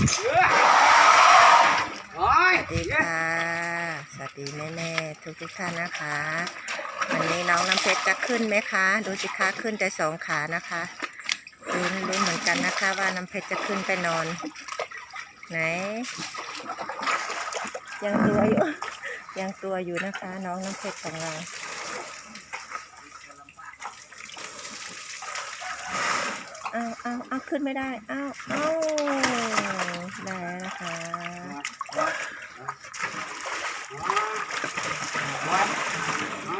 สวัสดีค่ะ สวัสดีแม่ๆทุกทุกท่านนะคะ วันนี้น้องน้ำเพชรจะขึ้นไหมคะ ดูสิคะขึ้นแต่สองขานะคะลุ้นลุ้นเหมือนกันนะคะ ว่าน้ำเพชรจะขึ้นไปนอน ไหน ยังตัวอยู่ยังตัวอยู่นะคะ น้องน้ำเพชรของเราเอาเอาเอาขึ้นไม่ได้เอาเอา ได้แล้วนะคะ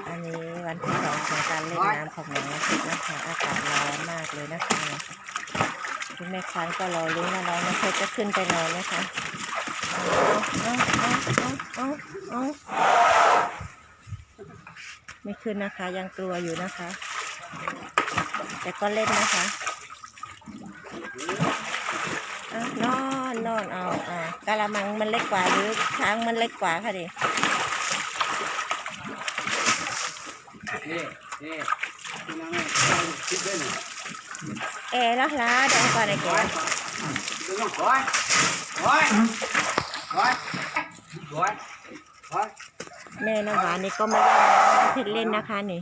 อันนี้วันที่สองของการเล่นน้ำของน้องน้ำเพชรนะคะอากาศร้อนมากเลยนะคะคุณแม่ค้างก็รอลุ้นว่าน้องน้ำเพชรจะขึ้นไปนอนไหมคะเอาเอาเอาเอาเอาไม่ขึ้นนะคะ ยังกลัวอยู่นะคะ แต่ก็เล่นนะคะเอานอน นอนเอาอ่ากะละมังมันเล็กกว่าหรือช้างมันเล็กกว่าค่ะดิเนี่ยคิดด้วยหนึ่งเอละละเดี๋ยวก่อนไอ้แกร้อยดูน้องร้อยร้อยร้อยร้อยร้อยแม่น้ำหวานนี่ก็ไม่ได้เพชรเล่นนะคะนี่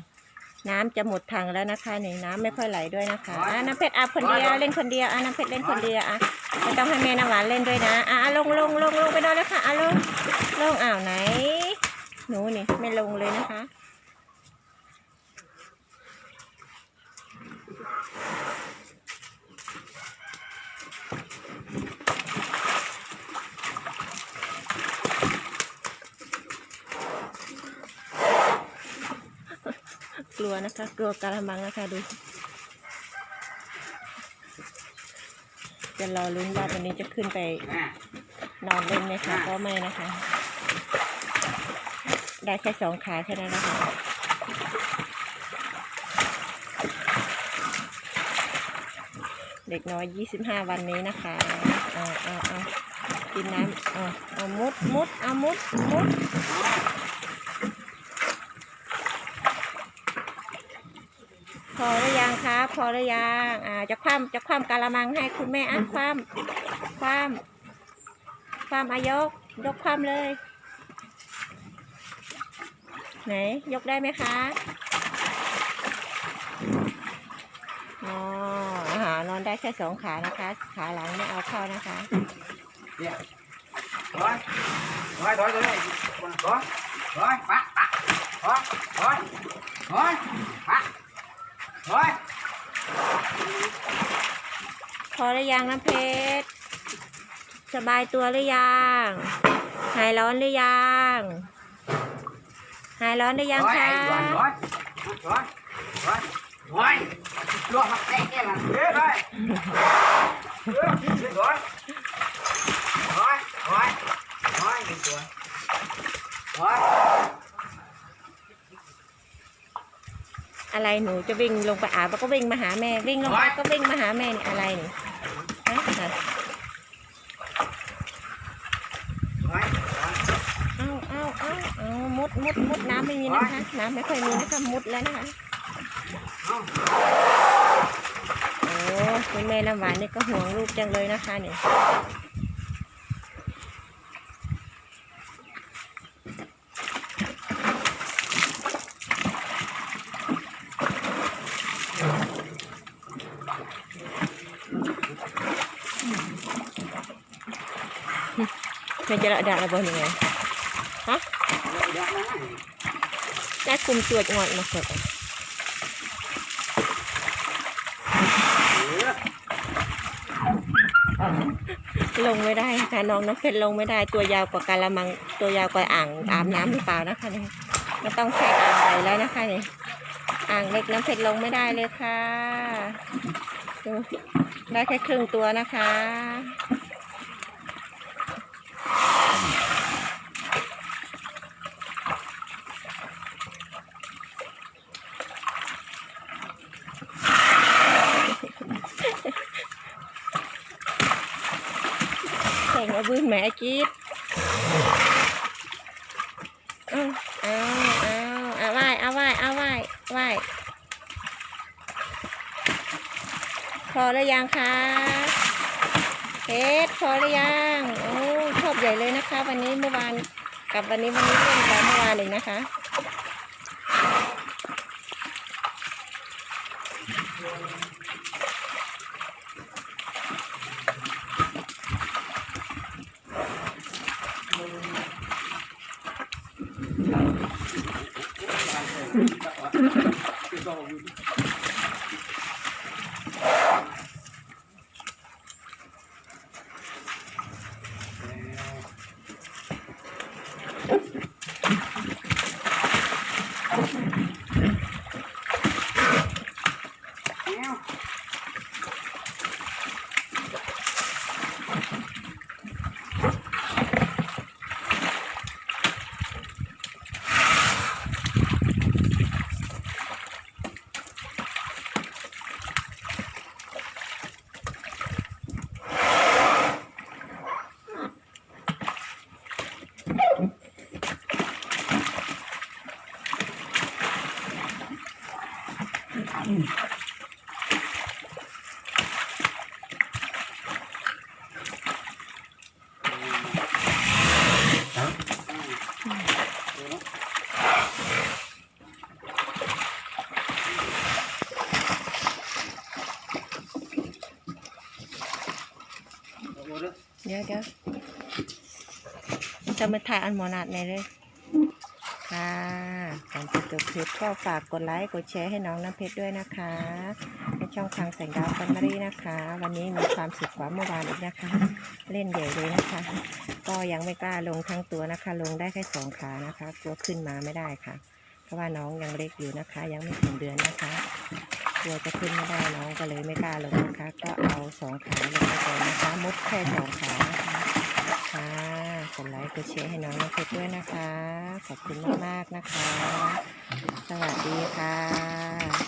น้ำจะหมดถังแล้วนะคะนี่น้ำไม่ค่อยไหลด้วยนะคะอะน้ำเพชรอาบคนเดียวเล่นคนเดียวอะน้ำเพชรเล่นคนเดียวอะไม่ต้องให้แม่น้ำหวานเล่นด้วยนะอะอะลงลงลงลงไปนอนเลยค่ะอะลงลงอ้าวไหน หนูนี่ไม่ลงเลยนะคะ ก ลัวนะคะ กลัวกระมังนะคะดู จะรอลุ้นว่าตัวนี้จะขึ้นไปแม่นอนเล่นไหมคะก็ไม่นะคะ ได้แค่สองขาแค่นั้นนะคะเด็กน้อยยี่สิบห้าวันนี้นะคะ เอาเอาเอากินน้ำ เอาเอามุด มุด เอามุด มุด พอหรือยังคะพ อหรือยังอ่าจะคว่ำจะคว่ำกะละมังให้คุณแม่อะคว่ำคว่ำคว่ำอายก ยกคว่ำเลย ไหน ยกได้ไหมคะอนอาหารนอนได้แค่สองขานะคะ ขาหลังไม่เอาเข้านะคะเนี่ยร้อยร้อยร้อยร้อยร้อยร้อยปะปะร้อยร้อยร้อยปะร้อย พอหรือยังน้ำเพชร สบายตัวหรือยัง หายร้อนหรือยัง หายร้อนหรือยังคะอยร้อยร้อยร้อยร้อยลวกมาแก้แก้มันเฮ้ยร้อยร้อยร้อยร้อยร้อยหนึ่งตัวร้อยอะไรหนูจะวิ่งลงไปอาบแล้วก็วิ่งมาหาแม่ วิ่งลงไปก็วิ่งมาหาแม่นี่อะไรนี่ฮะน่ะ ร้อยร้อย เอาเอาเอาเอามุ ดมุดมุดน้ำไม่มีนะคะ น้ำไม่ค่อยมีนะคะมุดแล้วนะคะโอ้คุณแม่น้ำหวานนี่ก็ห่วงลูกจังเลยนะคะเนี่ยแม่จะระดับระเบิดยังไงฮะ นะแม่คุมตัวจังหวัดมาสดลงไม่ได้ค่ะน้องน้ำเพชรลงไม่ได้ตัวยาวกว่ากาละมัง ตัวยาวกว่าอ่างอาบน้ำหรือเปล่านะคะเนี่ยไม่ต้องใช้อ่างใหญ่แล้วนะคะเนี่ยอ่างเล็กน้ำเพชรลงไม่ได้เลยค่ะได้แค่ครึ่งตัวนะคะ แข่งเอาบืนแหม่จี๊ดเอาเอาเอาเอาไหว้เอาไหว้เอาไหว้ไหว้พอแล้วยังคะเพชรพอหรือยังโอ้ชอบใหญ่เลยนะคะ วันนี้เมื่อวานกับวันนี้วันนี้เล่นกับเมื่อวานเองนะคะ เดี๋ ยวเดี๋ยว จะมาถ่ายอันหมอนาดไหนเลยค่ะก่อนจะจบคลิปก็ฝากกดไลค์กดแชร์ให้น้องน้ำเพชรด้วยนะคะในช่องทางแสงดาวฟันมารีนะคะ วันนี้มีความสุขกว่าเมื่อวานอีกนะคะ เล่นใหญ่เลยนะคะ ก็ยังไม่กล้าลงทั้งตัวนะคะ ลงได้แค่สองขานะคะ กลัวขึ้นมาไม่ได้ค่ะ เพราะว่าน้องยังเล็กอยู่นะคะ ยังไม่ถึงเดือนนะคะกลัวจะขึ้นไม่ได้น้องก็เลยไม่กล้าลงนะคะ ก็เอาสองขาลงไปก่อนนะคะ มุดแค่สองขา ค่ะกดไลค์กดแชร์ให้น้องน้ำเพชรด้วยนะคะ ขอบคุณมากๆนะคะ สวัสดีค่ะ